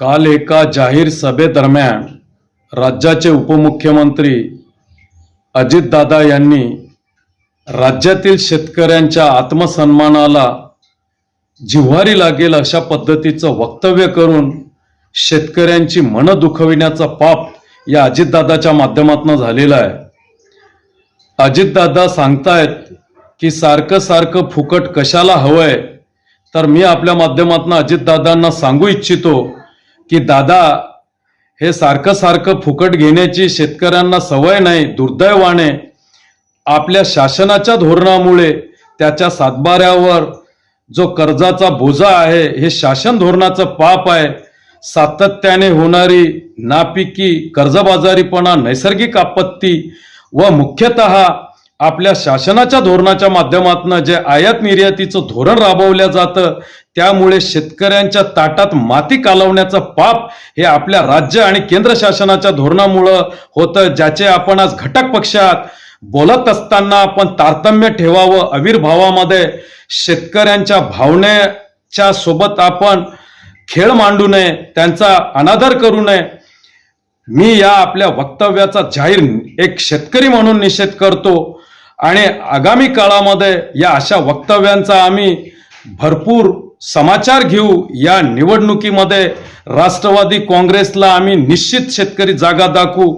काल एका जाहीर सभेदरम्यान राज्याचे उपमुख्यमंत्री अजितदादा यांनी राज्यातील शेतकऱ्यांच्या आत्मसन्मानाला जिव्हारी लागेल अशा पद्धतीचं वक्तव्य करून शेतकऱ्यांची मनं दुखविण्याचा पाप या अजितदादाच्या माध्यमातून झालेला आहे. अजितदादा सांगतायत की सारखं सारखं फुकट कशाला हवंय तर मी आपल्या माध्यमातून अजितदादांना सांगू इच्छितो की दादा हे सारखं सारखं फुकट घेण्याची शेतकऱ्यांना सवय नाही दुर्दैवाने आपल्या शासनाच्या धोरणामुळे त्याच्या सातबाऱ्यावर जो कर्जाचा बोजा आहे हे शासन धोरणाचं पाप आहे. सातत्याने होणारी नापिकी कर्जबाजारीपणा नैसर्गिक आपत्ती व मुख्यतः आपल्या शासनाच्या धोरणाच्या माध्यमातून जे आयात निर्यातीचं धोरण राबवलं जातं त्यामुळे शेतकऱ्यांच्या ताटात माती कालवण्याचं पाप हे आपल्या राज्य आणि केंद्र शासनाच्या धोरणामुळं होतं ज्याचे आपण आज घटक पक्षात बोलत असताना आपण तारतम्य ठेवावं आविर्भावामध्ये शेतकऱ्यांच्या भावनेच्या सोबत आपण खेळ मांडू नये त्यांचा अनादर करू नये. मी या आपल्या वक्तव्याचा जाहीर एक शेतकरी म्हणून निषेध करतो. आणि आगामी काळामध्ये या अशा वक्तव्यांचा आम्ही भरपूर समाचार घेऊ. या निवडणुकीमध्ये राष्ट्रवादी काँग्रेसला आम्ही निश्चित शेतकरी जागा दाखवू.